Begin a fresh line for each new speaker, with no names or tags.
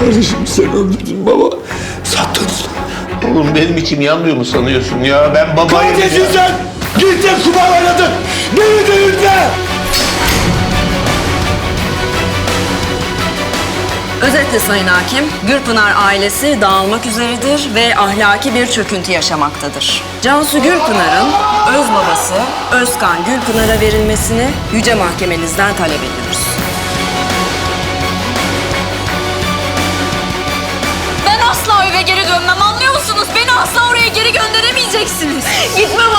Kardeşim sen öldürdün baba. Sattın.
Oğlum benim içim yanmıyor mu sanıyorsun ya? Ben babayım.
Katilsin sen! Gittin kumar oynadın! Beni delirtme!
Özetle Sayın Hakim, Gürpınar ailesi dağılmak üzeredir ve ahlaki bir çöküntü yaşamaktadır. Cansu Gürpınar'ın öz babası Özkan Gürpınar'a verilmesini Yüce Mahkemenizden talep ediyoruz.
Dönmem anlıyor musunuz? Beni asla oraya geri gönderemeyeceksiniz. Bırakmayacağım.